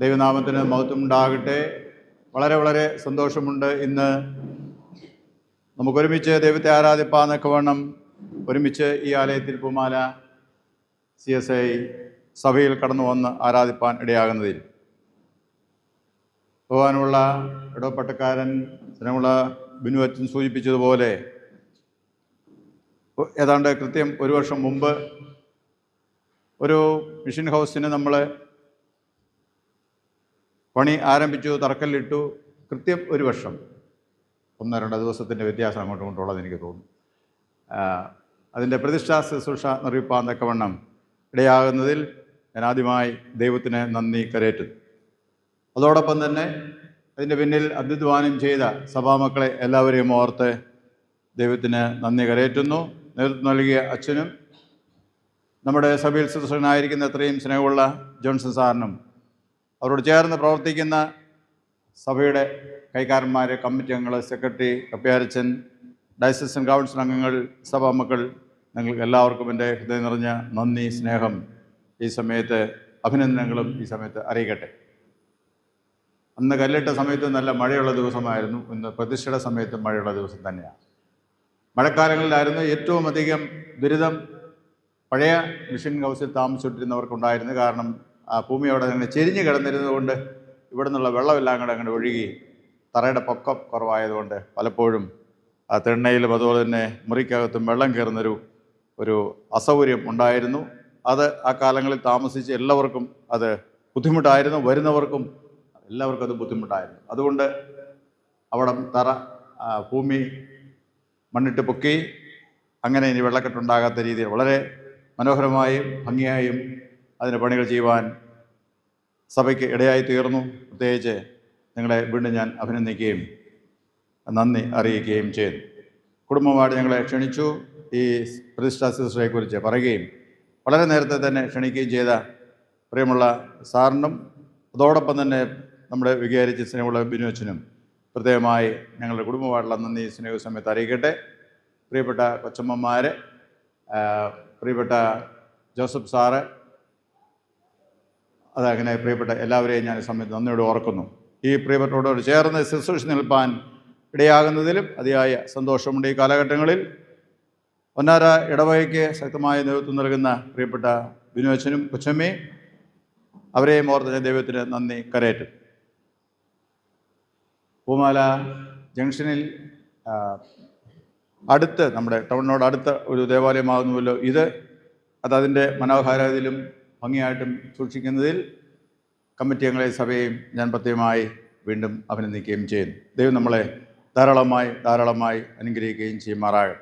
ദൈവനാമത്തിന് മഹത്വം ഉണ്ടാകട്ടെ വളരെ വളരെ സന്തോഷമുണ്ട് ഇന്ന്. നമുക്കൊരുമിച്ച് ദൈവത്തെ ആരാധിപ്പാന്നൊക്കെ വേണം. ഒരുമിച്ച് ഈ ആലയത്തിൽ പൂമാല സി എസ് ഐ സഭയിൽ കടന്നു വന്ന് ആരാധിപ്പാൻ ഇടയാകുന്നതിൽ. പോകാനുള്ള ഇടപെട്ടക്കാരൻ സ്നേഹമുള്ള ബിനു അച്ഛൻ സൂചിപ്പിച്ചതുപോലെ ഏതാണ്ട് കൃത്യം ഒരു വർഷം മുമ്പ് ഒരു മിഷൻ ഹൗസിന് നമ്മൾ പണി ആരംഭിച്ചു തറക്കല്ലിട്ടു കൃത്യം ഒരു വർഷം. ഒന്നോ രണ്ടോ ദിവസത്തിന്റെ വ്യത്യാസം അങ്ങോട്ടും കൊണ്ടുള്ളത് എനിക്ക് തോന്നുന്നു. അതിന്റെ പ്രതിഷ്ഠാ ശുശ്രൂഷ നിർവഹിപ്പാൻ തക്കവണ്ണം ഇടയാകുന്നതിൽ ഞാൻ ആദ്യമായി ദൈവത്തിന് നന്ദി കരയറ്റുന്നു. അതോടൊപ്പം തന്നെ അതിന്റെ പിന്നിൽ അധ്യധ്വാനം ചെയ്ത സഭാമക്കളെ എല്ലാവരെയും ഓർത്ത് ദൈവത്തിന് നന്ദി കരയറ്റുന്നു. നേതൃത്വം നൽകിയ അച്ഛനും നമ്മുടെ സഭയിൽ ശുശ്രൂഷനായിരിക്കുന്ന അത്രയും സ്നേഹമുള്ള ജോൺസൺ സാറിനും അവരോട് ചേർന്ന് പ്രവർത്തിക്കുന്ന സഭയുടെ കൈക്കാരന്മാർ കമ്മിറ്റി അംഗങ്ങൾ സെക്രട്ടറി കപ്പ്യാരച്ചൻ ഡയസിസ്റ്റൻ കൗൺസിൽ അംഗങ്ങൾ സഭാ മക്കൾ നിങ്ങൾക്ക് എല്ലാവർക്കും എന്റെ ഹൃദയം നിറഞ്ഞ നന്ദി സ്നേഹം. ഈ സമയത്ത് അഭിനന്ദനങ്ങളും ഈ സമയത്ത് അറിയിക്കട്ടെ. അന്ന് കല്ലിട്ട സമയത്ത് നല്ല മഴയുള്ള ദിവസമായിരുന്നു. ഇന്ന് പ്രതിഷ്ഠയുടെ സമയത്ത് മഴയുള്ള ദിവസം തന്നെയാണ്. മഴക്കാലങ്ങളിലായിരുന്നു ഏറ്റവും അധികം ദുരിതം. പഴയ മിഷൻ ഹൗസിൽ താമസിച്ചിട്ടിരുന്നവർക്കുണ്ടായിരുന്നു കാരണം ആ ഭൂമി അവിടെ അങ്ങനെ ചെരിഞ്ഞ് കിടന്നിരുന്നതുകൊണ്ട് ഇവിടെ നിന്നുള്ള വെള്ളമെല്ലാം കൂടെ അങ്ങനെ ഒഴുകി തറയുടെ പൊക്കം കുറവായതുകൊണ്ട് പലപ്പോഴും ആ തെണ്ണയിലും അതുപോലെ തന്നെ മുറിക്കകത്തും വെള്ളം കയറുന്നൊരു ഒരു അസൗകര്യം ഉണ്ടായിരുന്നു. അത് ആ കാലങ്ങളിൽ താമസിച്ച് എല്ലാവർക്കും അത് ബുദ്ധിമുട്ടായിരുന്നു. വരുന്നവർക്കും എല്ലാവർക്കും അത് ബുദ്ധിമുട്ടായിരുന്നു. അതുകൊണ്ട് അവിടെ തറ ഭൂമി മണ്ണിട്ട് പൊക്കി അങ്ങനെ ഇനി വെള്ളക്കെട്ടുണ്ടാകാത്ത രീതിയിൽ വളരെ മനോഹരമായും ഭംഗിയായും അതിന് പണികൾ ചെയ്യുവാൻ സഭയ്ക്ക് ഇടയായി തീർന്നു. പ്രത്യേകിച്ച് നിങ്ങളെ വീണ്ടും ഞാൻ അഭിനന്ദിക്കുകയും നന്ദി അറിയിക്കുകയും ചെയ്തു. കുടുംബമായിട്ട് ഞങ്ങളെ ക്ഷണിച്ചു. ഈ പ്രതിഷ്ഠാ ശുശ്രൂഷയെക്കുറിച്ച് പറയുകയും വളരെ നേരത്തെ തന്നെ ക്ഷണിക്കുകയും ചെയ്ത പ്രിയമുള്ള സാറിനും അതോടൊപ്പം തന്നെ നമ്മുടെ വികാരിച്ച സ്നേഹമുള്ള ബിനുവച്ചനും പ്രത്യേകമായി ഞങ്ങളുടെ കുടുംബമായിട്ടുള്ള നന്ദി സ്നേഹ സമയത്ത് അറിയിക്കട്ടെ. പ്രിയപ്പെട്ട കൊച്ചമ്മമാർ പ്രിയപ്പെട്ട ജോസഫ് സാറ് അതങ്ങനെ പ്രിയപ്പെട്ട എല്ലാവരെയും ഞാൻ സമയത്ത് നന്ദിയോട് ഓർക്കുന്നു. ഈ പ്രിയപ്പെട്ടവരോട് ചേർന്ന് ശുശ്രൂഷ നിൽപ്പാൻ ഇടയാകുന്നതിലും അതിയായ സന്തോഷമുണ്ട്. ഈ കാലഘട്ടങ്ങളിൽ പൊന്നാര ഇടവകയ്ക്ക് ശക്തമായ നേതൃത്വം നൽകുന്ന പ്രിയപ്പെട്ട ബിനോച്ചനും കൊച്ചമ്മയും അവരെയും ഓർത്ത് ദൈവത്തിന് നന്ദി കരയറ്റും. പൂമാല ജംഗ്ഷനിൽ അടുത്ത് നമ്മുടെ ടൗണിനോട് അടുത്ത ഒരു ദേവാലയമാകുന്നുവല്ലോ ഇത്. അത് അതിന്റെ മനോഹാരിതയിലും ഭംഗിയായിട്ടും സൂക്ഷിക്കുന്നതിൽ കമ്മിറ്റി അംഗങ്ങളെ സഭയെയും ഞാൻ പ്രത്യേകമായി വീണ്ടും അഭിനന്ദിക്കുകയും ചെയ്യുന്നു. ദൈവം നമ്മളെ ധാരാളമായി ധാരാളമായി അനുഗ്രഹിക്കുകയും ചെയ്യുമാറാകട്ടെ.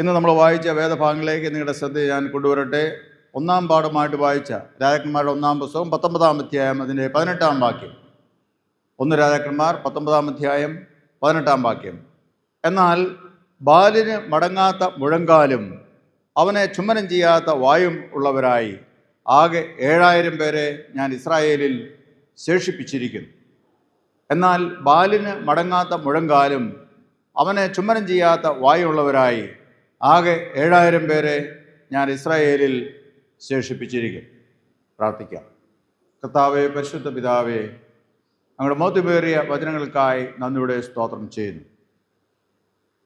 ഇന്ന് നമ്മൾ വായിച്ച വേദഭാഗങ്ങളിലേക്ക് നിങ്ങളുടെ ശ്രദ്ധ ഞാൻ കൊണ്ടുവരട്ടെ. ഒന്നാം പാഠമായിട്ട് വായിച്ച രാജാക്കന്മാരുടെ ഒന്നാം പുസ്തകം പത്തൊമ്പതാം അധ്യായം അതിന്റെ പതിനെട്ടാം വാക്യം. ഒന്ന് രാജാക്കന്മാർ പത്തൊമ്പതാം അധ്യായം പതിനെട്ടാം വാക്യം. എന്നാൽ ബാലിന് മടങ്ങാത്ത മുഴങ്കാലും അവനെ ചുമനം ചെയ്യാത്ത വായും ഉള്ളവരായി. ആകെ ഏഴായിരം പേരെ ഞാൻ ഇസ്രായേലിൽ ശേഷിപ്പിച്ചിരിക്കുന്നു. എന്നാൽ ബാലിന് മടങ്ങാത്ത മുഴങ്കാലും അവനെ ചുമനം ചെയ്യാത്ത വായുള്ളവരായി ആകെ ഏഴായിരം പേരെ ഞാൻ ഇസ്രായേലിൽ ശേഷിപ്പിച്ചിരിക്കും പ്രാർത്ഥിക്കാം. കർത്താവേ പരിശുദ്ധ പിതാവേ ഞങ്ങളുടെ മോത്തുപേറിയ വചനങ്ങൾക്കായി നന്ദിയുടെ സ്തോത്രം ചെയ്യുന്നു.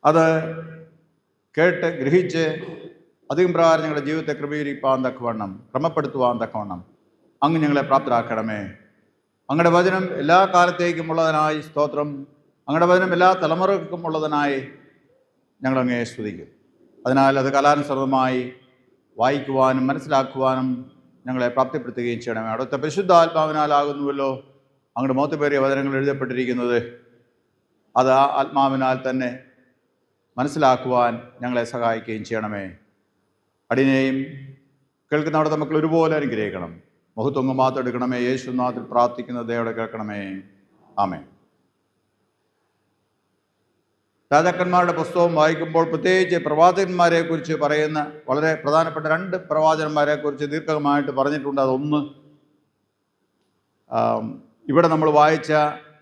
അത് കേട്ട് ഗ്രഹിച്ച് അധികം പ്രകാരം ഞങ്ങളുടെ ജീവിതത്തെ ക്രമീകരിപ്പാൻ തക്കവണ്ണം ക്രമപ്പെടുത്തുവാൻ തക്കവണ്ണം അങ്ങ് ഞങ്ങളെ പ്രാപ്തരാക്കണമേ. അങ്ങയുടെ വചനം എല്ലാ കാലത്തേക്കും ഉള്ളതിനായി സ്തോത്രം. അങ്ങയുടെ വചനം എല്ലാ തലമുറകൾക്കും ഉള്ളതിനായി ഞങ്ങൾ അങ്ങയെ സ്തുതിക്കും. അതിനാൽ അത് കലാനുസൃതമായി വായിക്കുവാനും മനസ്സിലാക്കുവാനും ഞങ്ങളെ പ്രാപ്തിപ്പെടുത്തുകയും ചെയ്യണമേ. അവിടുത്തെ പരിശുദ്ധാത്മാവിനാലാകുന്നുവല്ലോ അങ്ങയുടെ മോത്തുപേറിയ വചനങ്ങൾ എഴുതപ്പെട്ടിരിക്കുന്നത്. അത് ആത്മാവിനാൽ തന്നെ മനസ്സിലാക്കുവാൻ ഞങ്ങളെ സഹായിക്കുകയും ചെയ്യണമേ. അടിനെയും കേൾക്കുന്ന അവിടുത്തെ മക്കൾ ഒരുപോലെ അനുഗ്രഹിക്കണം. മഹത്വങ്ങ് മാത്രം എടുക്കണമേ. യേശുനാഥിൽ പ്രാർത്ഥിക്കുന്ന ദയോടെ കേൾക്കണമേ. ആമേ രാജാക്കന്മാരുടെ പുസ്തകം വായിക്കുമ്പോൾ പ്രത്യേകിച്ച് പ്രവാചകന്മാരെ കുറിച്ച് പറയുന്ന വളരെ പ്രധാനപ്പെട്ട രണ്ട് പ്രവാചകന്മാരെ കുറിച്ച് ദീർഘമായിട്ട് പറഞ്ഞിട്ടുണ്ട്. അതൊന്ന് ഇവിടെ നമ്മൾ വായിച്ച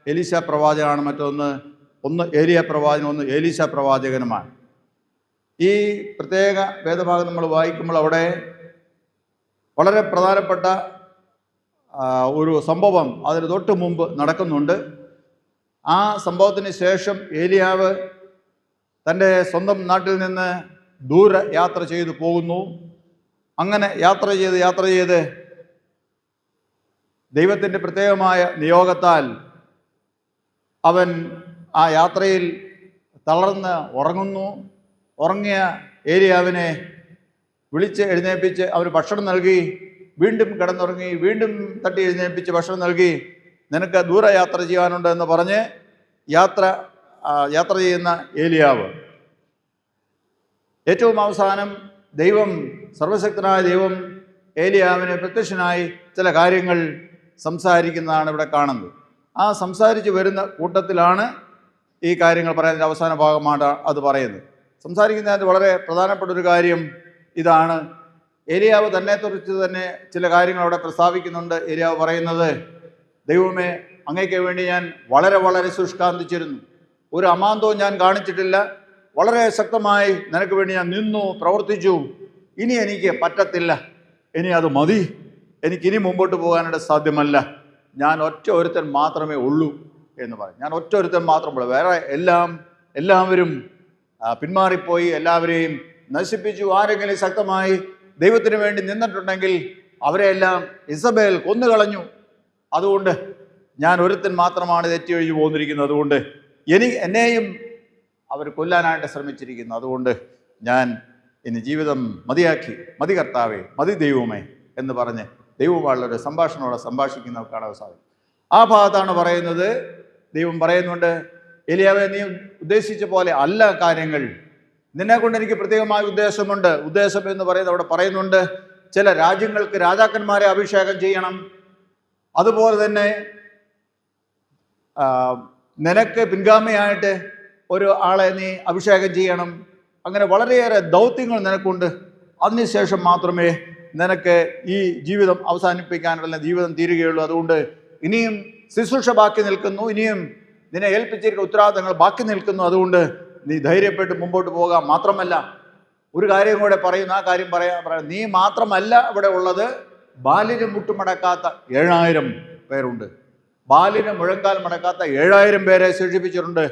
എലിശ പ്രവാചകനാണ്. മറ്റൊന്ന് ഒന്ന് ഏലിയ പ്രവാചകൻ ഒന്ന് ഏലിശ പ്രവാചകനുമാണ്. ഈ പ്രത്യേക വേദഭാഗം നമ്മൾ വായിക്കുമ്പോൾ അവിടെ വളരെ പ്രധാനപ്പെട്ട ഒരു സംഭവം അതിന് തൊട്ട് മുമ്പ് നടക്കുന്നുണ്ട്. ആ സംഭവത്തിന് ശേഷം ഏലിയാവ് തന്റെ സ്വന്തം നാട്ടിൽ നിന്ന് ദൂരെ യാത്ര ചെയ്തു പോകുന്നു. അങ്ങനെ യാത്ര ചെയ്ത് യാത്ര ചെയ്ത് ദൈവത്തിന്റെ പ്രത്യേകമായ നിയോഗത്താൽ അവൻ ആ യാത്രയിൽ തളർന്ന് ഉറങ്ങുന്നു. ഉറങ്ങിയ ഏരിയാവിനെ വിളിച്ച് എഴുന്നേൽപ്പിച്ച് അവർ ഭക്ഷണം നൽകി വീണ്ടും കിടന്നുറങ്ങി വീണ്ടും തട്ടി എഴുന്നേൽപ്പിച്ച് ഭക്ഷണം നൽകി നിനക്ക് ദൂരെ യാത്ര ചെയ്യാനുണ്ട് എന്ന് പറഞ്ഞ് യാത്ര യാത്ര ചെയ്യുന്ന ഏലിയാവ്. ഏറ്റവും അവസാനം ദൈവം സർവശക്തനായ ദൈവം ഏലിയാവിനെ പ്രത്യക്ഷനായി ചില കാര്യങ്ങൾ സംസാരിക്കുന്നതാണ് ഇവിടെ കാണുന്നത്. ആ സംസാരിച്ച് വരുന്ന കൂട്ടത്തിലാണ് ഈ കാര്യങ്ങൾ പറയുന്നതിന്റെ അവസാന ഭാഗമാണ് അത് പറയുന്നത്. സംസാരിക്കുന്നതിന് വളരെ പ്രധാനപ്പെട്ട ഒരു കാര്യം ഇതാണ്. ഏരിയാവ് തന്നെ കുറിച്ച് തന്നെ ചില കാര്യങ്ങൾ അവിടെ പ്രസ്താവിക്കുന്നുണ്ട്. ഏരിയാവ് പറയുന്നത് ദൈവമേ അങ്ങേക്ക് വേണ്ടി ഞാൻ വളരെ വളരെ ശുഷ്കാന്തിച്ചിരുന്നു ഒരു അമാന്തവും ഞാൻ കാണിച്ചിട്ടില്ല. വളരെ ശക്തമായി നിനക്ക് വേണ്ടി ഞാൻ നിന്നു പ്രവർത്തിച്ചു. ഇനി എനിക്ക് പറ്റത്തില്ല. ഇനി അത് മതി. എനിക്കിനി മുമ്പോട്ട് പോകാനായിട്ട് സാധ്യമല്ല. ഞാൻ ഒറ്റ ഒരുത്തൻ മാത്രമേ ഉള്ളൂ എന്ന് പറയും ഞാൻ ഒറ്റ ഒരുത്തൻ മാത്രമേ ഉള്ളൂ. വേറെ എല്ലാം എല്ലാവരും പിന്മാറിപ്പോയി. എല്ലാവരെയും നശിപ്പിച്ചു. ആരെങ്കിലും ശക്തമായി ദൈവത്തിന് വേണ്ടി നിന്നിട്ടുണ്ടെങ്കിൽ അവരെല്ലാം ഇസബേൽ കൊന്നുകളഞ്ഞു. അതുകൊണ്ട് ഞാൻ ഒരുത്തൻ മാത്രമാണ് തെറ്റി ഒഴിഞ്ഞു പോന്നിരിക്കുന്നത്. അതുകൊണ്ട് എനി എന്നെയും അവർ കൊല്ലാനായിട്ട് ശ്രമിച്ചിരിക്കുന്നു. അതുകൊണ്ട് ഞാൻ ഇനി ജീവിതം മതിയാക്കി. മതി കർത്താവേ മതി ദൈവമേ എന്ന് പറഞ്ഞ് ദൈവമാളൊരു സംഭാഷണോടെ സംഭാഷിക്കുന്നവർക്കാണ് അവസാനം. ആ ഭാഗത്താണ് പറയുന്നത്. ദൈവം പറയുന്നുണ്ട് എലിയാവെ നീ ഉദ്ദേശിച്ച പോലെ അല്ല കാര്യങ്ങൾ. നിന്നെ കൊണ്ട് എനിക്ക് പ്രത്യേകമായ ഉദ്ദേശമുണ്ട്. ഉദ്ദേശം എന്ന് പറയുന്നത് അവിടെ പറയുന്നുണ്ട് ചില രാജ്യങ്ങൾക്ക് രാജാക്കന്മാരെ അഭിഷേകം ചെയ്യണം. അതുപോലെ തന്നെ നിനക്ക് പിൻഗാമിയായിട്ട് ഒരു ആളെ നീ അഭിഷേകം ചെയ്യണം. അങ്ങനെ വളരെയേറെ ദൗത്യങ്ങൾ നിനക്കുണ്ട്. അതിനുശേഷം മാത്രമേ നിനക്ക് ഈ ജീവിതം അവസാനിപ്പിക്കാനുള്ള ജീവിതം തീരുകയുള്ളൂ. അതുകൊണ്ട് ഇനിയും ശുശ്രൂഷ ബാക്കി നിൽക്കുന്നു. ഇനിയും നിന്നെ ഏൽപ്പിച്ചിരിക്കുന്ന ഉത്തരവാദിത്തങ്ങൾ ബാക്കി നിൽക്കുന്നു. അതുകൊണ്ട് നീ ധൈര്യപ്പെട്ട് മുമ്പോട്ട് പോകാം. മാത്രമല്ല ഒരു കാര്യം കൂടെ പറയുന്നു. ആ കാര്യം പറയാ പറയാം നീ മാത്രമല്ല ഇവിടെ ഉള്ളത്. ബാലിന് മുട്ടുമടക്കാത്ത ഏഴായിരം പേരുണ്ട്. ബാലിന് മുഴങ്കാൽ മടക്കാത്ത ഏഴായിരം പേരെ ശേഷിപ്പിച്ചിട്ടുണ്ട്.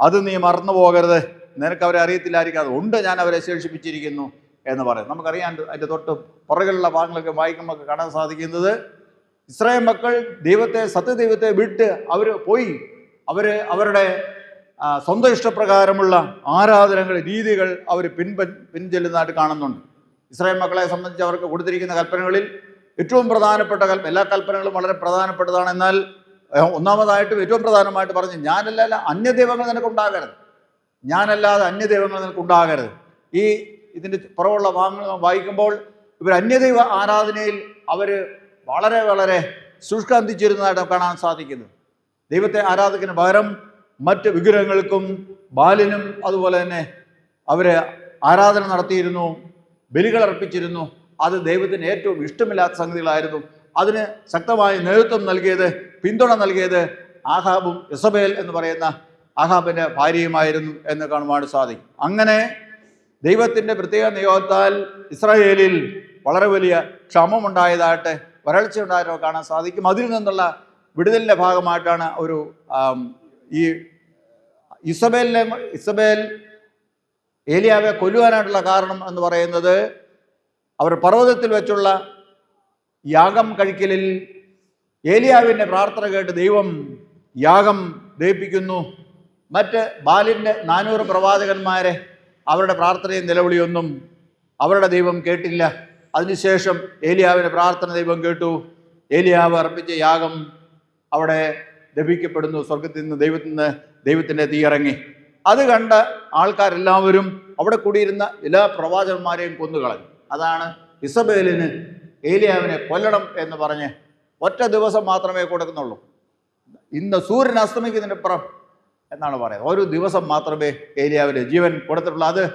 അത് നീ മറന്നു പോകരുത്. നിനക്ക് അവരെ അറിയത്തില്ലായിരിക്കും. അതുകൊണ്ട് ഞാൻ അവരെ ശേഷിപ്പിച്ചിരിക്കുന്നു എന്ന് പറയും. നമുക്കറിയാൻ അതിന്റെ തൊട്ട് പുറകിലുള്ള ഭാഗങ്ങളൊക്കെ വായിക്കുമ്പോൾ കാണാൻ സാധിക്കുന്നത്. ഇസ്രായേൽ മക്കൾ ദൈവത്തെ സത്യദൈവത്തെ വിട്ട് അവർ പോയി. അവർ അവരുടെ സ്വന്തം ഇഷ്ടപ്രകാരമുള്ള ആരാധനകൾ രീതികൾ അവർ പിൻപ പിൻചെല്ലുന്നതായിട്ട് കാണുന്നുണ്ട്. ഇസ്രായേൽ മക്കളെ സംബന്ധിച്ച് അവർക്ക് കൊടുത്തിരിക്കുന്ന കൽപ്പനകളിൽ ഏറ്റവും പ്രധാനപ്പെട്ട കൽപ്പ എല്ലാ കൽപ്പനകളും വളരെ പ്രധാനപ്പെട്ടതാണ്. എന്നാൽ ഒന്നാമതായിട്ടും ഏറ്റവും പ്രധാനമായിട്ട് പറഞ്ഞു ഞാനല്ല അന്യദൈവങ്ങൾ നിനക്ക് ഉണ്ടാകരുത്. ഞാനല്ലാതെ അന്യദൈവങ്ങൾ നിനക്ക് ഉണ്ടാകരുത്. ഈ ഇതിന്റെ പുറമുള്ള ഭാഗങ്ങൾ വായിക്കുമ്പോൾ ഇവർ അന്യദൈവ ആരാധനയിൽ അവർ വളരെ വളരെ ശുഷ്കാന്തിച്ചിരുന്നതായിട്ട് കാണാൻ സാധിക്കുന്നു. ദൈവത്തെ ആരാധകന് പകരം മറ്റ് വിഗ്രഹങ്ങൾക്കും ബാലിനും അതുപോലെ തന്നെ അവരെ ആരാധന നടത്തിയിരുന്നു ബലികൾ അർപ്പിച്ചിരുന്നു. അത് ദൈവത്തിന് ഏറ്റവും ഇഷ്ടമില്ലാത്ത സംഗതികളായിരുന്നു. അതിന് ശക്തമായ നേതൃത്വം നൽകിയത് പിന്തുണ നൽകിയത് ആഹാബും ഇസബേൽ എന്ന് പറയുന്ന ആഹാബിന്റെ ഭാര്യയുമായിരുന്നു എന്ന് കാണുവാൻ സാധിക്കും. അങ്ങനെ ദൈവത്തിന്റെ പ്രത്യേക നിയോഗത്താൽ ഇസ്രായേലിൽ വളരെ വലിയ ക്ഷമമുണ്ടായതായിട്ട് വരൾച്ച ഉണ്ടായതായിട്ട് കാണാൻ സാധിക്കും. അതിൽ നിന്നുള്ള വിടുതലിന്റെ ഭാഗമായിട്ടാണ് ഒരു ഈ ഇസബേലിനെ ഇസബേൽ ഏലിയാവെ കൊല്ലുവാനായിട്ടുള്ള കാരണം എന്ന് പറയുന്നത് അവർ പർവതത്തിൽ വെച്ചുള്ള യാഗം കഴിക്കലിൽ ഏലിയാവിന്റെ പ്രാർത്ഥന കേട്ട് ദൈവം യാഗം ദയിപ്പിക്കുന്നു മറ്റ് ബാലിന്റെ നാനൂറ് പ്രവാചകന്മാരെ അവരുടെ പ്രാർത്ഥനയും നിലവിളിയൊന്നും അവരുടെ ദൈവം കേട്ടില്ല. അതിനുശേഷം ഏലിയാവിന്റെ പ്രാർത്ഥന ദൈവം കേട്ടു. ഏലിയാവ് അർപ്പിച്ച യാഗം അവിടെ ദപിക്കപ്പെടുന്നു സ്വർഗത്തിൽ നിന്ന് ദൈവത്തിൽ നിന്ന് ദൈവത്തിന്റെ തീയിറങ്ങി അത് കണ്ട ആൾക്കാരെല്ലാവരും അവിടെ കൂടിയിരുന്ന എല്ലാ പ്രവാചകന്മാരെയും കൊന്നുകളഞ്ഞു. അതാണ് ഇസബേലിന് ഏലിയാവിനെ കൊല്ലണം എന്ന് പറഞ്ഞ് ഒറ്റ ദിവസം മാത്രമേ കൊടുക്കുന്നുള്ളൂ. ഇന്ന് സൂര്യൻ അസ്തമിക്കുന്നതിന് പുറം എന്നാണ് പറയുന്നത്. ഒരു ദിവസം മാത്രമേ ഏലിയാവിന് ജീവൻ കൊടുത്തിട്ടുള്ളൂ. അത്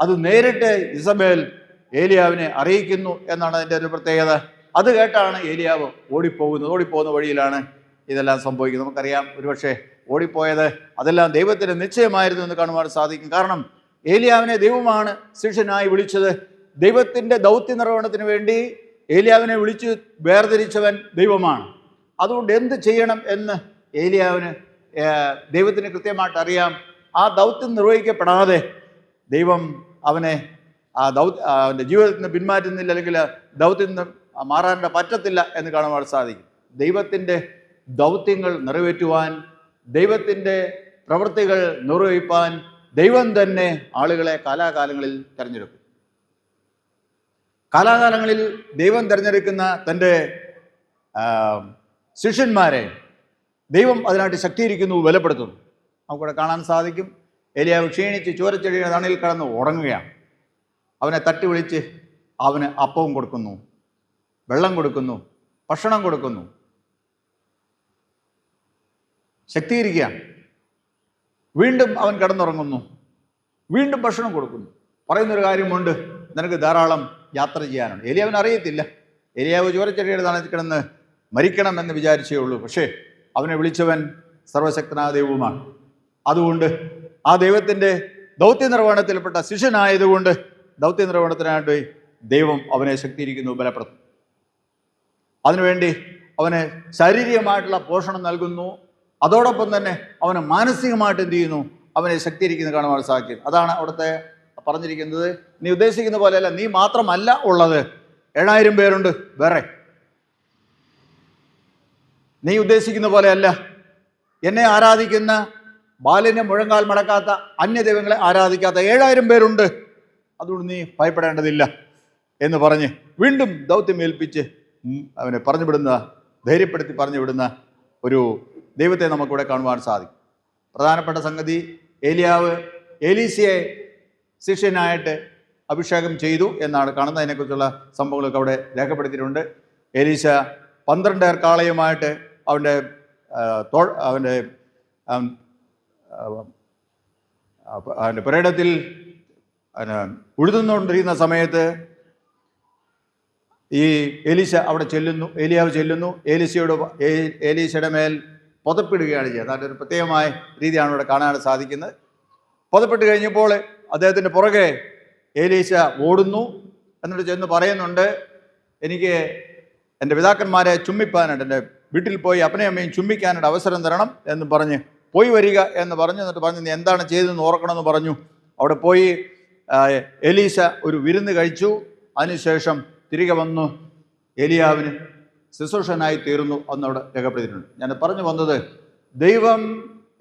അത് നേരിട്ട് ഇസബേൽ ഏലിയാവിനെ അറിയിക്കുന്നു എന്നാണ് അതിന്റെ ഒരു പ്രത്യേകത. അത് കേട്ടാണ് ഏലിയാവ് ഓടിപ്പോകുന്നത്. ഓടിപ്പോകുന്ന വഴിയിലാണ് ഇതെല്ലാം സംഭവിക്കും നമുക്കറിയാം ഒരുപക്ഷെ ഓടിപ്പോയത് അതെല്ലാം ദൈവത്തിന് നിശ്ചയമായിരുന്നു എന്ന് കാണുവാൻ സാധിക്കും. കാരണം ഏലിയാവിനെ ദൈവമാണ് ശിഷ്യനായി വിളിച്ചത്. ദൈവത്തിന്റെ ദൗത്യ നിർവഹണത്തിന് വേണ്ടി ഏലിയാവിനെ വിളിച്ച് വേർതിരിച്ചവൻ ദൈവമാണ്. അതുകൊണ്ട് എന്ത് ചെയ്യണം എന്ന് ഏലിയാവിന് ദൈവത്തിന് കൃത്യമായിട്ട് അറിയാം. ആ ദൗത്യം നിർവഹിക്കപ്പെടാതെ ദൈവം അവനെ ആ ദൗത്യ അവന്റെ ജീവിതത്തിൽ നിന്ന് പിന്മാറ്റുന്നില്ല അല്ലെങ്കിൽ ദൗത്യം നിന്ന് മാറാൻ പറ്റത്തില്ല എന്ന് കാണുവാൻ സാധിക്കും. ദൈവത്തിന്റെ ദൗത്യങ്ങൾ നിറവേറ്റുവാൻ ദൈവത്തിന്റെ പ്രവൃത്തികൾ നിർവഹിപ്പാൻ ദൈവം തന്നെ ആളുകളെ കാലാകാലങ്ങളിൽ തിരഞ്ഞെടുക്കും. കാലാകാലങ്ങളിൽ ദൈവം തിരഞ്ഞെടുക്കുന്ന തന്റെ ശിഷ്യന്മാരെ ദൈവം അതിനായിട്ട് ശക്തിയിരിക്കുന്നു ബലപ്പെടുത്തുന്നു. നമുക്കിവിടെ കാണാൻ സാധിക്കും. എലിയാവ് ക്ഷീണിച്ച് ചോരച്ചെടിയുടെ തണലിൽ കടന്ന് ഉറങ്ങുകയാണ്. അവനെ തട്ടി വിളിച്ച് അവന് അപ്പവും കൊടുക്കുന്നു വെള്ളം കൊടുക്കുന്നു ഭക്ഷണം കൊടുക്കുന്നു. ശക്തീകരിക്കുകയാണ് വീണ്ടും അവൻ കിടന്നുറങ്ങുന്നു. വീണ്ടും ഭക്ഷണം കൊടുക്കുന്നു. പറയുന്നൊരു കാര്യമുണ്ട്. നിനക്ക് ധാരാളം യാത്ര ചെയ്യാനുണ്ട്. എലിയാവൻ അറിയത്തില്ല. എലിയാവ് ചോരച്ചെടിയുടെ തണത്തിൽ കിടന്ന് മരിക്കണമെന്ന് വിചാരിച്ചേ ഉള്ളൂ. പക്ഷേ അവനെ വിളിച്ചവൻ സർവശക്തനായ ദൈവവുമാണ് അതുകൊണ്ട് ആ ദൈവത്തിന്റെ ദൗത്യ നിർവഹണത്തിൽപ്പെട്ട ശിഷ്യനായതുകൊണ്ട് ദൗത്യ നിർവഹണത്തിനായിട്ട് ദൈവം അവനെ ശക്തിയിരിക്കുന്നു ബലപ്പെടുത്തും അതിനുവേണ്ടി അവന് ശാരീരികമായിട്ടുള്ള പോഷണം നൽകുന്നു. അതോടൊപ്പം തന്നെ അവന് മാനസികമായിട്ട് എന്ത് ചെയ്യുന്നു? അവനെ ശക്തിയിരിക്കുന്നത് കാണുവാൻ സാധിക്കും. അതാണ് അവിടുത്തെ പറഞ്ഞിരിക്കുന്നത്. നീ ഉദ്ദേശിക്കുന്ന പോലെയല്ല നീ മാത്രമല്ല ഉള്ളത്. ഏഴായിരം പേരുണ്ട് വേറെ. നീ ഉദ്ദേശിക്കുന്ന പോലെയല്ല. എന്നെ ആരാധിക്കുന്ന ബാലിനെ മുഴങ്കാൽ മടക്കാത്ത അന്യ ദൈവങ്ങളെ ആരാധിക്കാത്ത ഏഴായിരം പേരുണ്ട്. അതുകൊണ്ട് നീ ഭയപ്പെടേണ്ടതില്ല എന്ന് പറഞ്ഞ് വീണ്ടും ദൗത്യം ഏൽപ്പിച്ച് അവനെ പറഞ്ഞു വിടുന്ന ധൈര്യപ്പെടുത്തി പറഞ്ഞു വിടുന്ന ഒരു ദൈവത്തെ നമുക്കിവിടെ കാണുവാൻ സാധിക്കും. പ്രധാനപ്പെട്ട സംഗതി ഏലിയാവ് ഏലീസിയെ ശിഷ്യനായിട്ട് അഭിഷേകം ചെയ്തു എന്നാണ് കാണുന്നത്. അതിനെക്കുറിച്ചുള്ള സംഭവങ്ങളൊക്കെ അവിടെ രേഖപ്പെടുത്തിയിട്ടുണ്ട്. ഏലീശ പന്ത്രണ്ട് കാളയുമായിട്ട് അവന്റെ തോ അവന്റെ അവന്റെ പുരയിടത്തിൽ ഉഴുതുന്നുകൊണ്ടിരിക്കുന്ന സമയത്ത് ഈ എലീശ അവിടെ ചെല്ലുന്നു ഏലിയാവ് ചെല്ലുന്നു. ഏലീശയോട് ഏലീശയുടെ മേൽ പുതപ്പിടുകയാണ് ചെയ്യുന്നത്. അതിന്റെ ഒരു പ്രത്യേകമായ രീതിയാണ് ഇവിടെ കാണാൻ സാധിക്കുന്നത്. പുതപ്പെട്ട് കഴിഞ്ഞപ്പോൾ അദ്ദേഹത്തിന്റെ പുറകെ ഏലീശ ഓടുന്നു എന്നിട്ട് ചെന്ന് പറയുന്നുണ്ട് എനിക്ക് എന്റെ പിതാക്കന്മാരെ ചുമ്മിപ്പാനായിട്ട് എന്റെ വീട്ടിൽ പോയി അപ്പനെയും അമ്മയും ചുമ്മിക്കാനായിട്ട് അവസരം തരണം എന്ന് പറഞ്ഞ് പോയി വരിക എന്ന് പറഞ്ഞു. എന്നിട്ട് പറഞ്ഞു നീ എന്താണ് ചെയ്തതെന്ന് ഓർക്കണമെന്ന് പറഞ്ഞു. അവിടെ പോയി എലീശ ഒരു വിരുന്ന് കഴിച്ചു. അതിനുശേഷം തിരികെ വന്നു. ഏലിയാവിന് ശുശ്രൂഷനായി തീർന്നു എന്നവിടെ രേഖപ്പെടുത്തിയിട്ടുണ്ട്. ഞാൻ പറഞ്ഞു വന്നത് ദൈവം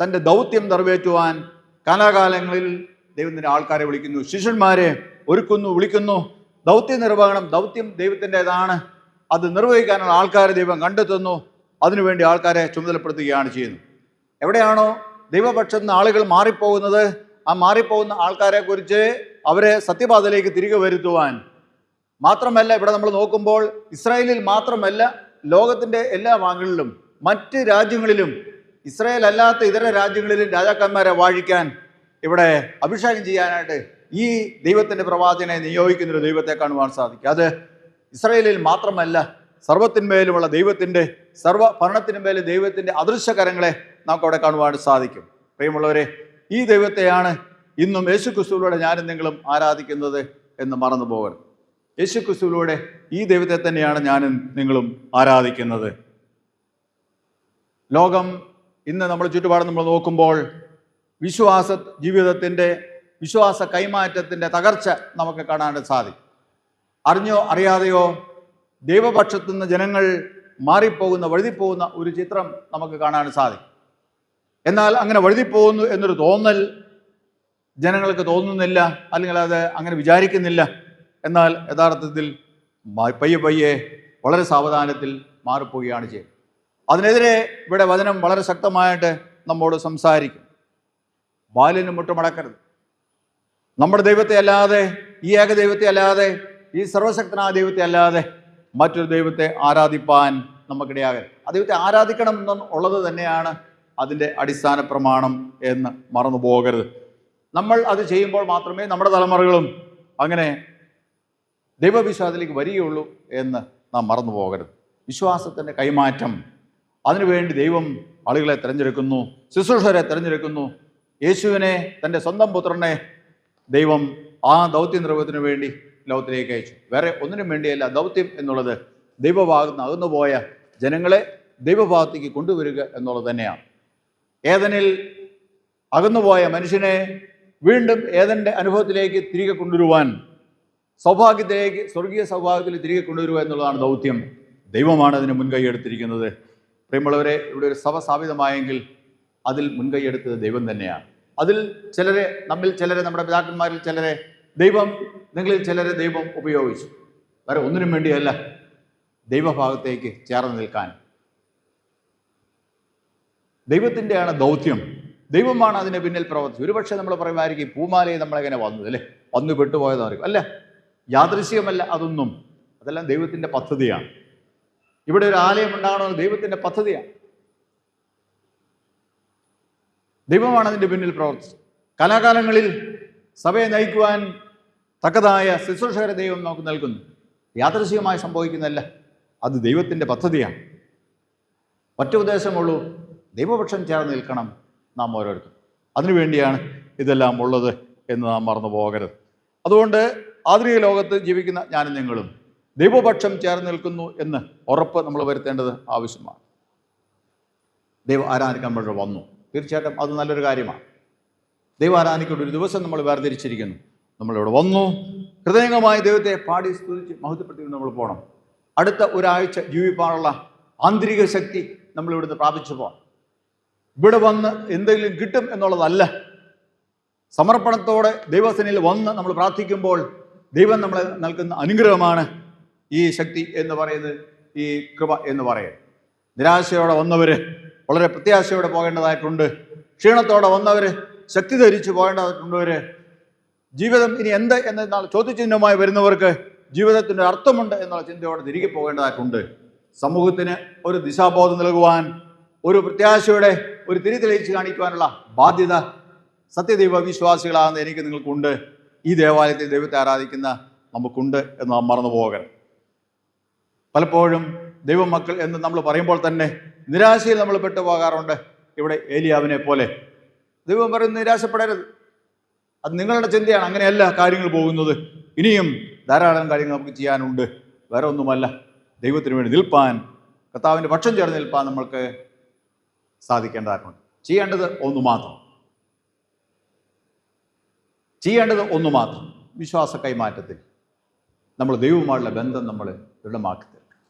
തന്റെ ദൗത്യം നിറവേറ്റുവാൻ കാലാകാലങ്ങളിൽ ദൈവത്തിന്റെ ആൾക്കാരെ വിളിക്കുന്നു ശിഷ്യന്മാരെ ഒരുക്കുന്നു വിളിക്കുന്നു. ദൗത്യ നിർവഹണം ദൗത്യം ദൈവത്തിന്റെതാണ്. അത് നിർവഹിക്കാനുള്ള ആൾക്കാരെ ദൈവം കണ്ടെത്തുന്നു. അതിനുവേണ്ടി ആൾക്കാരെ ചുമതലപ്പെടുത്തുകയാണ് ചെയ്യുന്നത് എവിടെയാണോ ദൈവപക്ഷത്തിൽ നിന്ന് ആളുകൾ മാറിപ്പോകുന്നത് ആ മാറിപ്പോകുന്ന ആൾക്കാരെ കുറിച്ച് അവരെ സത്യപാതയിലേക്ക് തിരികെ വരുത്തുവാൻ മാത്രമല്ല ഇവിടെ നമ്മൾ നോക്കുമ്പോൾ ഇസ്രായേലിൽ മാത്രമല്ല ലോകത്തിന്റെ എല്ലാ ഭാഗങ്ങളിലും മറ്റ് രാജ്യങ്ങളിലും ഇസ്രായേൽ അല്ലാത്ത ഇതര രാജ്യങ്ങളിലും രാജാക്കന്മാരെ വാഴിക്കാൻ ഇവിടെ അഭിഷേകം ചെയ്യാനായിട്ട് ഈ ദൈവത്തിന്റെ പ്രവാചകനെ നിയോഗിക്കുന്ന ഒരു ദൈവത്തെ കാണുവാൻ സാധിക്കും. അത് ഇസ്രയേലിൽ മാത്രമല്ല സർവത്തിന്മേലുമുള്ള ദൈവത്തിന്റെ സർവ ഭരണത്തിന്മേലും ദൈവത്തിന്റെ അദൃശ്യകരങ്ങളെ നമുക്ക് അവിടെ കാണുവാൻ സാധിക്കും. പ്രിയമുള്ളവരെ ഈ ദൈവത്തെയാണ് ഇന്നും യേശു ക്രിസ്തുവിലൂടെ ഞാനും നിങ്ങളും ആരാധിക്കുന്നത് എന്ന് മറന്നു പോകരുത് യേശു ക്രിസ്തുവിലൂടെ ഈ ദൈവത്തെ തന്നെയാണ് ഞാനും നിങ്ങളും ആരാധിക്കുന്നത്. ലോകം ഇന്ന് നമ്മൾ ചുറ്റുപാട് നമ്മൾ നോക്കുമ്പോൾ വിശ്വാസ ജീവിതത്തിന്റെ വിശ്വാസ കൈമാറ്റത്തിന്റെ തകർച്ച നമുക്ക് കാണാൻ സാധിക്കും. അറിഞ്ഞോ അറിയാതെയോ ദൈവപക്ഷത്തു നിന്ന് ജനങ്ങൾ മാറിപ്പോകുന്ന വഴുതിപ്പോകുന്ന ഒരു ചിത്രം നമുക്ക് കാണാൻ സാധിക്കും. എന്നാൽ അങ്ങനെ വഴുതിപ്പോകുന്നു എന്നൊരു തോന്നൽ ജനങ്ങൾക്ക് തോന്നുന്നില്ല അല്ലെങ്കിൽ അത് അങ്ങനെ വിചാരിക്കുന്നില്ല. എന്നാൽ യഥാർത്ഥത്തിൽ പയ്യെ പയ്യെ വളരെ സാവധാനത്തിൽ മാറിപ്പോവുകയാണ് ചെയ്യുന്നത് അതിനെതിരെ ഇവിടെ വചനം വളരെ ശക്തമായിട്ട് നമ്മോട് സംസാരിക്കും. ബാലിന് മുട്ടുമടക്കരുത് നമ്മുടെ ദൈവത്തെ അല്ലാതെ ഈ ഏകദൈവത്തെ അല്ലാതെ ഈ സർവശക്തനായ ദൈവത്തെ അല്ലാതെ മറ്റൊരു ദൈവത്തെ ആരാധിപ്പാൻ നമുക്കിടയാകരുത്. ആ ദൈവത്തെ ആരാധിക്കണം എന്ന് ഉള്ളത് തന്നെയാണ് അതിന്റെ അടിസ്ഥാന പ്രമാണം എന്ന് മറന്നു പോകരുത് നമ്മൾ അത് ചെയ്യുമ്പോൾ മാത്രമേ നമ്മുടെ തലമുറകളും അങ്ങനെ ദൈവവിശ്വാസത്തിലേക്ക് വരികയുള്ളൂ എന്ന് നാം മറന്നു പോകരുത്. വിശ്വാസത്തിന്റെ കൈമാറ്റം. അതിനുവേണ്ടി ദൈവം ആളുകളെ തിരഞ്ഞെടുക്കുന്നു ശുശ്രൂഷരെ തിരഞ്ഞെടുക്കുന്നു. യേശുവിനെ തന്റെ സ്വന്തം പുത്രനെ ദൈവം ആ ദൗത്യ നിർവഹത്തിന് വേണ്ടി ലോകത്തിലേക്ക് അയച്ചു. വേറെ ഒന്നിനും വേണ്ടിയല്ല ദൗത്യം എന്നുള്ളത് ദൈവഭാഗത്ത് നിന്ന് അകന്നുപോയ ജനങ്ങളെ ദൈവഭാഗത്തേക്ക് കൊണ്ടുവരിക എന്നുള്ളത് തന്നെയാണ്. ഏതനിൽ അകന്നുപോയ മനുഷ്യനെ വീണ്ടും ഏതന്റെ അനുഭവത്തിലേക്ക് തിരികെ കൊണ്ടുവരുവാൻ സൗഭാഗ്യത്തിലേക്ക് സ്വർഗീയ സൗഭാഗ്യത്തിൽ തിരികെ കൊണ്ടുവരിക എന്നുള്ളതാണ് ദൗത്യം. ദൈവമാണ് അതിന് മുൻകൈ എടുത്തിരിക്കുന്നത്. പ്രിയമുള്ളവരെ ഇവിടെ ഒരു സഭ സ്ഥാപിതമായെങ്കിൽ അതിൽ മുൻകൈ എടുത്തത് ദൈവം തന്നെയാണ്. അതിൽ ചിലരെ നമ്മിൽ ചിലരെ നമ്മുടെ പിതാക്കന്മാരിൽ ചിലരെ ദൈവം നിങ്ങളിൽ ചിലരെ ദൈവം ഉപയോഗിച്ചു. വേറെ ഒന്നിനും വേണ്ടിയല്ല ദൈവഭാഗത്തേക്ക് ചേർന്ന് നിൽക്കാൻ. ദൈവത്തിന്റെയാണ് ദൗത്യം. ദൈവമാണ് അതിന് പിന്നിൽ പ്രവർത്തിച്ചത്. ഒരുപക്ഷെ നമ്മൾ പറയുമായിരിക്കും പൂമാലയെ നമ്മളെങ്ങനെ വന്നത് അല്ലേ? വന്നു പെട്ടുപോയതായിരിക്കും. അല്ല യാദൃശ്യമല്ല അതൊന്നും. അതെല്ലാം ദൈവത്തിന്റെ പദ്ധതിയാണ്. ഇവിടെ ഒരു ആലയം ഉണ്ടാകണമെന്ന് ദൈവത്തിന്റെ പദ്ധതിയാണ്. ദൈവമാണ് അതിന്റെ പിന്നിൽ പ്രവർത്തിച്ചത്. കലാകാലങ്ങളിൽ സഭയെ നയിക്കുവാൻ തക്കതായ ശുശ്രൂഷകരെ ദൈവം നമുക്ക് നൽകുന്നു. യാദൃശ്യമായി സംഭവിക്കുന്നതല്ല അത് ദൈവത്തിന്റെ പദ്ധതിയാണ്. ഒറ്റ ഉദ്ദേശമുള്ളൂ ദൈവപക്ഷം ചേർന്ന് നിൽക്കണം നാം ഓരോരുത്തരും. അതിനുവേണ്ടിയാണ് ഇതെല്ലാം ഉള്ളത് എന്ന് നാം മറന്നു പോകരുത്. അതുകൊണ്ട് ആധുനിക ലോകത്ത് ജീവിക്കുന്ന ഞാനും നിങ്ങളും ദൈവപക്ഷം ചേർന്ന് നിൽക്കുന്നു എന്ന് ഉറപ്പ് നമ്മൾ വരുത്തേണ്ടത് ആവശ്യമാണ്. ദൈവം ആരാധിക്കാൻ വേണ്ടി വന്നു. തീർച്ചയായിട്ടും അത് നല്ലൊരു കാര്യമാണ്. ദൈവം ആരാധിക്കേണ്ട ഒരു ദിവസം നമ്മൾ വേർതിരിച്ചിരിക്കുന്നു. നമ്മളിവിടെ വന്നു. ഹൃദയംഗമായി ദൈവത്തെ പാടി സ്തുതിച്ച് മഹത്വപ്പെടുത്തി നമ്മൾ പോകണം. അടുത്ത ഒരാഴ്ച ജീവിപ്പാനുള്ള ആന്തരിക ശക്തി നമ്മൾ ഇവിടുന്ന് പ്രാപിച്ചു പോകണം. ഇവിടെ വന്ന് എന്തെങ്കിലും കിട്ടും എന്നുള്ളതല്ല. സമർപ്പണത്തോടെ ദൈവസേനയിൽ വന്ന് നമ്മൾ പ്രാർത്ഥിക്കുമ്പോൾ ദൈവം നമ്മളെ നൽകുന്ന അനുഗ്രഹമാണ് ഈ ശക്തി എന്ന് പറയുന്നത് ഈ കൃപ എന്ന് പറയുന്നത് നിരാശയോടെ വന്നവർ വളരെ പ്രത്യാശയോടെ പോകേണ്ടതായിട്ടുണ്ട്. ക്ഷീണത്തോടെ വന്നവർ ശക്തി ധരിച്ച് പോകേണ്ടതായിട്ടുള്ളവർ ജീവിതം ഇനി എന്ത് എന്നാൽ ചോദ്യചിഹ്നമായി വരുന്നവർക്ക് ജീവിതത്തിന്റെ അർത്ഥമുണ്ട് എന്നുള്ള ചിന്തയോടെ തിരികെ പോകേണ്ടതായിട്ടുണ്ട്. സമൂഹത്തിന് ഒരു ദിശാബോധം നൽകുവാൻ ഒരു പ്രത്യാശയുടെ ഒരു തിരി തെളിയിച്ച് കാണിക്കുവാനുള്ള ബാധ്യത സത്യദൈവ വിശ്വാസികളാകുന്ന എനിക്ക് നിങ്ങൾക്കുണ്ട്. ഈ ദേവാലയത്തിൽ ദൈവത്തെ ആരാധിക്കുന്ന നമുക്കുണ്ട് എന്ന് നാം മറന്നു പോകരുത്. പലപ്പോഴും ദൈവമക്കൾ എന്ന് നമ്മൾ പറയുമ്പോൾ തന്നെ നിരാശയിൽ നമ്മൾ പെട്ടുപോകാറുണ്ട് ഇവിടെ ഏലിയാവിനെ പോലെ. ദൈവം പറയുന്നത് നിരാശപ്പെടരുത്. അത് നിങ്ങളുടെ ചിന്തയാണ്. അങ്ങനെയല്ല കാര്യങ്ങൾ പോകുന്നത്. ഇനിയും ധാരാളം കാര്യങ്ങൾ നമുക്ക് ചെയ്യാനുണ്ട്. വേറെ ഒന്നുമല്ല. ദൈവത്തിന് വേണ്ടി നിൽപ്പാൻ കർത്താവിന്റെ പക്ഷം ചേർന്ന് നിൽപ്പാൻ നമ്മൾക്ക് സാധിക്കേണ്ടതായിട്ടുണ്ട്. ചെയ്യേണ്ടത് ഒന്ന് മാത്രം. ചെയ്യേണ്ടത് ഒന്നു മാത്രം. വിശ്വാസ കൈമാറ്റത്തിൽ. നമ്മൾ ദൈവവുമായുള്ള ബന്ധം നമ്മൾ ദൃഢമാക്കി തീർക്കണം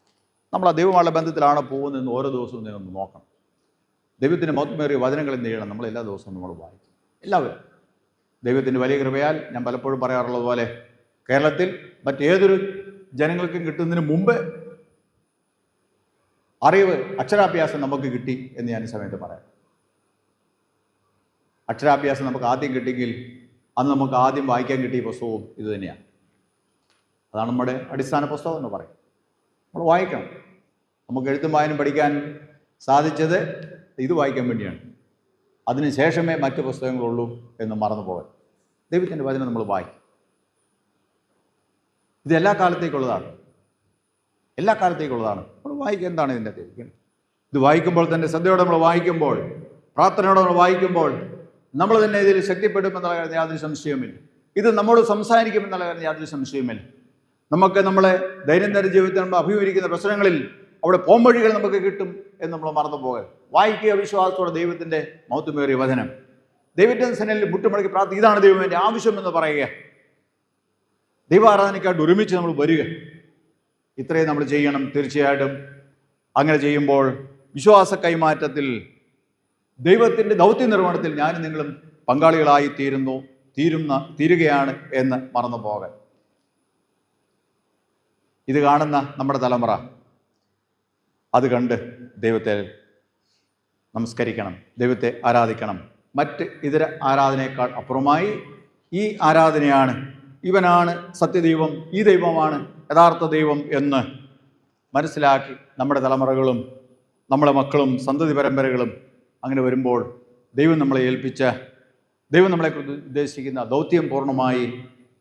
നമ്മൾ ആ ദൈവമായുള്ള ബന്ധത്തിലാണ് പോകുന്നതെന്ന് ഓരോ ദിവസവും ഒന്ന് നോക്കണം. ദൈവത്തിന്റെ മൗത്മേറിയ വചനങ്ങൾ എന്ത് ചെയ്യണം? നമ്മൾ എല്ലാ ദിവസവും നമ്മൾ വായിക്കും. എല്ലാവരും. ദൈവത്തിന്റെ വലിയ കൃപയാൽ ഞാൻ പലപ്പോഴും പറയാറുള്ളത് പോലെ കേരളത്തിൽ മറ്റേതൊരു ജനങ്ങൾക്കും കിട്ടുന്നതിന് മുമ്പ് അറിവ് അക്ഷരാഭ്യാസം നമുക്ക് കിട്ടി എന്ന് ഞാൻ ഈ സമയത്ത് പറയാം. അക്ഷരാഭ്യാസം നമുക്ക് ആദ്യം കിട്ടിയെങ്കിൽ അന്ന് നമുക്ക് ആദ്യം വായിക്കാൻ കിട്ടിയ പുസ്തകവും ഇത് തന്നെയാണ്. അതാണ് നമ്മുടെ അടിസ്ഥാന പുസ്തകം എന്ന് പറയും. നമ്മൾ വായിക്കണം. നമുക്ക് എഴുത്തും വായനും പഠിക്കാൻ സാധിച്ചത് ഇത് വായിക്കാൻ വേണ്ടിയാണ്. അതിനുശേഷമേ മറ്റ് പുസ്തകങ്ങളുള്ളൂ എന്ന് മറന്നു പോകാൻ ദൈവത്തിന്റെ വചനം നമ്മൾ വായിക്കും. ഇത് എല്ലാ കാലത്തേക്കുള്ളതാണ്. എല്ലാ കാലത്തേക്കുള്ളതാണ്. നമ്മൾ വായിക്കുക എന്താണ് ഇതിന്റെ ഇത് വായിക്കുമ്പോൾ തന്നെ ശ്രദ്ധയോടെ നമ്മൾ വായിക്കുമ്പോൾ പ്രാർത്ഥനയോടെ നമ്മൾ വായിക്കുമ്പോൾ നമ്മൾ തന്നെ ഇതിൽ ശക്തിപ്പെടുമെന്നുള്ള കാര്യത്തിൽ യാതൊരു സംശയവുമില്ല. ഇത് നമ്മോട് സംസാരിക്കുമെന്നുള്ള കാര്യത്തിൽ യാതൊരു സംശയവുമില്ല. നമുക്ക് നമ്മളെ ദൈനംദിന ജീവിതത്തിൽ നമ്മൾ അഭിമുഖീകരിക്കുന്ന പ്രശ്നങ്ങളിൽ അവിടെ പോംവഴികൾ നമുക്ക് കിട്ടും എന്ന് നമ്മൾ മറന്നു പോകരുത് വായിക്കുക വിശ്വാസത്തോടെ ദൈവത്തിന്റെ മൗത്തുമേറിയ വചനം. ദൈവത്തിന്റെ സെനലിൽ മുട്ടുമടക്കി പ്രാർത്ഥി ഇതാണ് ദൈവം എന്റെ ആവശ്യം എന്ന് പറയുക. ദൈവാരാധനയ്ക്കായിട്ട് ഒരുമിച്ച് നമ്മൾ വരിക. ഇത്രയും നമ്മൾ ചെയ്യണം. തീർച്ചയായിട്ടും അങ്ങനെ ചെയ്യുമ്പോൾ വിശ്വാസ കൈമാറ്റത്തിൽ ദൈവത്തിന്റെ ദൗത്യ നിർവഹണത്തിൽ ഞാൻ നിങ്ങളും പങ്കാളികളായി തീരുന്നു തീരുന്ന തീരുകയാണ് എന്ന് മറന്നു പോകാൻ ഇത് കാണുന്ന നമ്മുടെ തലമുറ അത് കണ്ട് ദൈവത്തെ നമസ്കരിക്കണം ദൈവത്തെ ആരാധിക്കണം. മറ്റ് ഇതര ആരാധനയേക്കാൾ അപ്പുറമായി ഈ ആരാധനയാണ്. ഇവനാണ് സത്യദൈവം ഈ ദൈവമാണ് യഥാർത്ഥ ദൈവം എന്ന് മനസ്സിലാക്കി നമ്മുടെ തലമുറകളും നമ്മുടെ മക്കളും സന്തതി പരമ്പരകളും അങ്ങനെ വരുമ്പോൾ ദൈവം നമ്മളെ ഏൽപ്പിച്ച ദൈവം നമ്മളെ ഉദ്ദേശിക്കുന്ന ദൗത്യം പൂർണമായി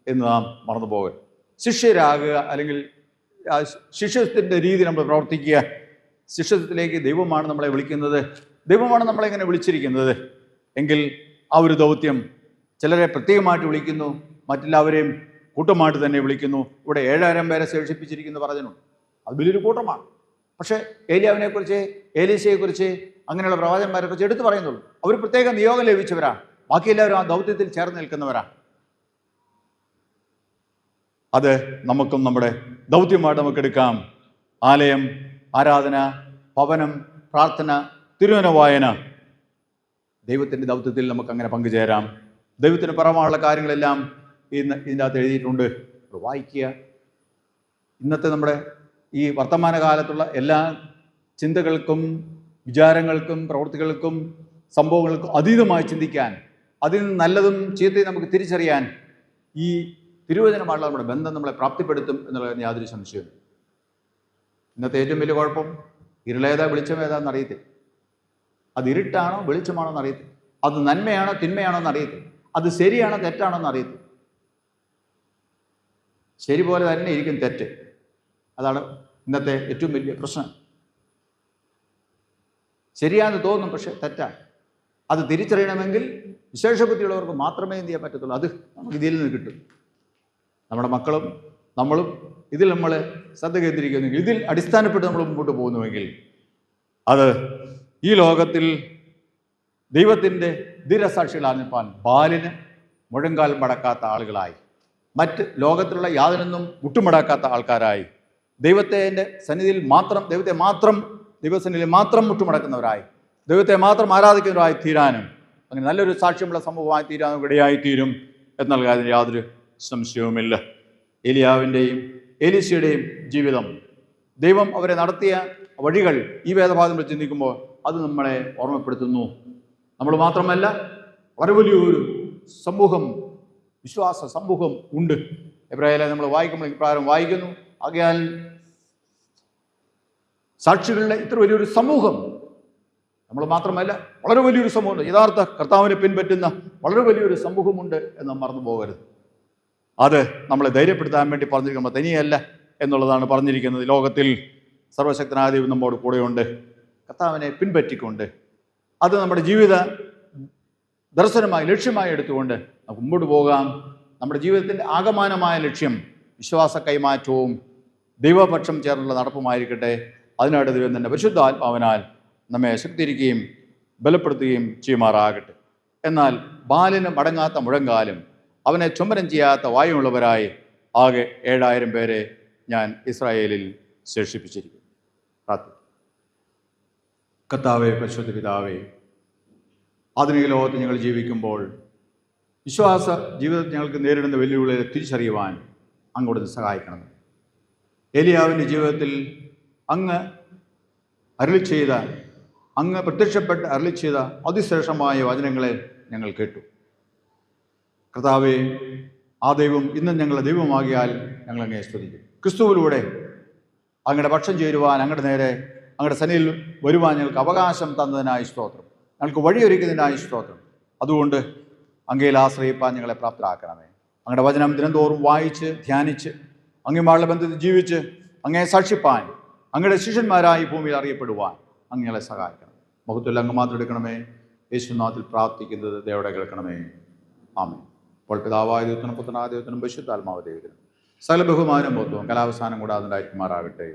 എന്ന് നാം മറന്നു പോകരുത് ശിഷ്യരാകുക അല്ലെങ്കിൽ ശിഷ്യത്വത്തിന്റെ രീതി നമ്മൾ പ്രവർത്തിക്കുക. ശിഷ്യത്വത്തിലേക്ക് ദൈവമാണ് നമ്മളെ വിളിക്കുന്നത്. ദൈവമാണ് നമ്മളെ ഇങ്ങനെ വിളിച്ചിരിക്കുന്നത്. എങ്കിൽ ആ ഒരു ദൗത്യം ചിലരെ പ്രത്യേകമായിട്ട് വിളിക്കുന്നു മറ്റെല്ലാവരെയും കൂട്ടമായിട്ട് തന്നെ വിളിക്കുന്നു. ഇവിടെ ഏഴായിരം പേരെ ശേഷിപ്പിച്ചിരിക്കുന്നു പറഞ്ഞു അത് വലിയൊരു കൂട്ടമാണ്. പക്ഷേ ഏലിയാവിനെക്കുറിച്ച് ഏലീശയെക്കുറിച്ച് അങ്ങനെയുള്ള പ്രവാചകന്മാരെ കുറിച്ച് എടുത്തു പറയുന്നുള്ളൂ. അവർ പ്രത്യേക നിയോഗം ലഭിച്ചവരാ. ബാക്കി എല്ലാവരും ആ ദൗത്യത്തിൽ ചേർന്ന് നിൽക്കുന്നവരാ. അത് നമുക്കും നമ്മുടെ ദൗത്യമായിട്ട് നമുക്ക് എടുക്കാം. ആലയം ആരാധന പവനം പ്രാർത്ഥന തിരുവന വായന ദൈവത്തിന്റെ ദൗത്യത്തിൽ നമുക്ക് അങ്ങനെ പങ്കുചേരാം. ദൈവത്തിന് പുറമായുള്ള കാര്യങ്ങളെല്ലാം ഇന്ന് ഇതിന്റെ അകത്ത് എഴുതിയിട്ടുണ്ട്. വായിക്കുക. ഇന്നത്തെ നമ്മുടെ ഈ വർത്തമാനകാലത്തുള്ള എല്ലാ ചിന്തകൾക്കും വിചാരങ്ങൾക്കും പ്രവൃത്തികൾക്കും സംഭവങ്ങൾക്കും അതീതമായി ചിന്തിക്കാൻ അതിൽ നിന്ന് നല്ലതും ചീത്തയും നമുക്ക് തിരിച്ചറിയാൻ ഈ തിരുവചനമായുള്ള നമ്മുടെ ബന്ധം നമ്മളെ പ്രാപ്തിപ്പെടുത്തും എന്നുള്ളതിന് യാതൊരു സംശയവും ഇന്നത്തെ ഏറ്റവും വലിയ കുഴപ്പം ഇരുളേതാ വെളിച്ചം ഏതാന്ന് അറിയത്തില്ല. അത് ഇരുട്ടാണോ വെളിച്ചമാണോ എന്ന് അറിയത്തില്ല. അത് നന്മയാണോ തിന്മയാണോ എന്ന് അറിയത്തില്ല. അത് ശരിയാണോ തെറ്റാണോ എന്ന് അറിയത്തില്ല. ശരി പോലെ തന്നെ ഇരിക്കും തെറ്റ്. അതാണ് ഇന്നത്തെ ഏറ്റവും വലിയ പ്രശ്നം. ശരിയാണെന്ന് തോന്നും പക്ഷെ തെറ്റാണ്. അത് തിരിച്ചറിയണമെങ്കിൽ വിശേഷ ബുദ്ധിയുള്ളവർക്ക് മാത്രമേ എന്ത് ചെയ്യാൻ പറ്റത്തുള്ളൂ. അത് നമുക്ക് ഇതിൽ നിന്ന് കിട്ടും. നമ്മുടെ മക്കളും നമ്മളും ഇതിൽ നമ്മൾ ശ്രദ്ധ കേന്ദ്രീകരിക്കുന്നെങ്കിൽ ഇതിൽ അടിസ്ഥാനപ്പെട്ട് നമ്മൾ മുമ്പോട്ട് പോകുന്നുവെങ്കിൽ അത് ഈ ലോകത്തിൽ ദൈവത്തിന്റെ ധീരസാക്ഷികളാണിപ്പാൻ ബാലിന് മുഴങ്കാൽ മടക്കാത്ത ആളുകളായി. മറ്റ് ലോകത്തിലുള്ള യാതൊന്നും മുട്ടുമടക്കാത്ത ആൾക്കാരായി. ദൈവത്തെ സന്നിധിയിൽ മാത്രം ദൈവത്തെ മാത്രം ദൈവസന്നിധിയിൽ മാത്രം മുട്ടുമടക്കുന്നവരായി. ദൈവത്തെ മാത്രം ആരാധിക്കുന്നവരായി തീരാനും അങ്ങനെ നല്ലൊരു സാക്ഷ്യമുള്ള സമൂഹമായി തീരാനും ഇടയായി തീരും എന്നാൽ കാര്യത്തിൽ യാതൊരു സംശയവുമില്ല. എലിയാവിന്റെയും എലിസിയുടെയും ജീവിതം ദൈവം അവരെ നടത്തിയ വഴികൾ ഈ വേദഭാഗം ചിന്തിക്കുമ്പോൾ അത് നമ്മളെ ഓർമ്മപ്പെടുത്തുന്നു. നമ്മൾ മാത്രമല്ല വളരെ വലിയൊരു സമൂഹം വിശ്വാസ സമൂഹം ഉണ്ട്. എബ്രാഹിലെ നമ്മൾ വായിക്കുമ്പോൾ ഇപ്രകാരം വായിക്കുന്നു. ആകയാൽ സാക്ഷികളുടെ ഇത്ര വലിയൊരു സമൂഹം. നമ്മൾ മാത്രമല്ല വളരെ വലിയൊരു സമൂഹമുണ്ട്. യഥാർത്ഥ കർത്താവിനെ പിൻപറ്റുന്ന വളരെ വലിയൊരു സമൂഹമുണ്ട് എന്ന് മറന്നു പോകരുത്. അത് നമ്മളെ ധൈര്യപ്പെടുത്താൻ വേണ്ടി പറഞ്ഞിരിക്കുമ്പോൾ തനിയല്ല എന്നുള്ളതാണ് പറഞ്ഞിരിക്കുന്നത്. ലോകത്തിൽ സർവശക്തനായ ദൈവം നമ്മോട് കൂടെയുണ്ട്. കർത്താവിനെ പിൻപറ്റിക്കൊണ്ട് അത് നമ്മുടെ ജീവിത ദർശനമായി ലക്ഷ്യമായി എടുത്തുകൊണ്ട് നമുക്ക് മുമ്പോട്ട് പോകാം. നമ്മുടെ ജീവിതത്തിന്റെ ആകമാനമായ ലക്ഷ്യം വിശ്വാസ കൈമാറ്റവും ദൈവപക്ഷം ചേർന്നുള്ള നടപ്പുമായിരിക്കട്ടെ. അതിനായിട്ട് ദൈവം തന്നെ പരിശുദ്ധ ആത്മാവിനാൽ നമ്മെ ശക്തിരിക്കുകയും ബലപ്പെടുത്തുകയും ചെയ്യുമാറാകട്ടെ. എന്നാൽ ബാലിന് മടങ്ങാത്ത മുഴങ്കാലും അവനെ ചുമരം ചെയ്യാത്ത വായുമുള്ളവരായി ആകെ ഏഴായിരം പേരെ ഞാൻ ഇസ്രായേലിൽ ശേഷിപ്പിച്ചിരിക്കുന്നു. പ്രാർത്ഥന കത്താവേ പരിശുദ്ധ പിതാവേ ആധുനിക ലോകത്ത് ഞങ്ങൾ ജീവിക്കുമ്പോൾ വിശ്വാസ ജീവിതത്തിൽ ഞങ്ങൾക്ക് നേരിടുന്ന വെല്ലുവിളികളെ തിരിച്ചറിയുവാൻ അങ്ങോട്ട് സഹായിക്കണം എലിയാവിന്റെ ജീവിതത്തിൽ അങ്ങ് അരുളി ചെയ്ത അങ്ങ് പ്രത്യക്ഷപ്പെട്ട് അരുളി ചെയ്ത അതിശ്രേഷ്ഠമായ വചനങ്ങളെ ഞങ്ങൾ കേട്ടു. കർത്താവെ ആ ദൈവം ഇന്നും ഞങ്ങളുടെ ദൈവമാകിയാൽ ഞങ്ങൾ അങ്ങേ സ്തുതിക്കും. ക്രിസ്തുവിലൂടെ അങ്ങയുടെ പക്ഷം ചേരുവാൻ അങ്ങയുടെ നേരെ അങ്ങയുടെ സനിയിൽ വരുവാൻ ഞങ്ങൾക്ക് അവകാശം തന്നതിനായി സ്തോത്രം. ഞങ്ങൾക്ക് വഴിയൊരുക്കുന്നതിനായി സ്തോത്രം. അതുകൊണ്ട് അങ്ങയിൽ ആശ്രയിപ്പാൻ ഞങ്ങളെ പ്രാപ്തരാക്കണമേ. അങ്ങയുടെ വചനം ദിനംതോറും വായിച്ച് ധ്യാനിച്ച് അങ്ങയുമായുള്ള ബന്ധത്തിൽ ജീവിച്ച് അങ്ങേ സാക്ഷിപ്പാൻ അങ്ങയുടെ ശിഷ്യന്മാരായി ഭൂമിയിൽ അറിയപ്പെടുവാൻ അങ്ങനെ സഹായിക്കണം. മുഖത്തിൽ അങ്ങ് മാത്രം എടുക്കണമേ. യേശുനാഥിൽ പ്രാർത്ഥിക്കുന്നത് ദേവടെ കേൾക്കണമേ. ആമേ അപ്പോൾ പിതാവായ ദൈവത്തിനും പുത്രനായ ദൈവത്തിനും പരിശുദ്ധാത്മാവ് ദൈവത്തിനും സകല ബഹുമാനം ബോധവും കലാവസാനം കൂടാതെ ഉണ്ടായിരിക്കുമാറാകട്ടെ.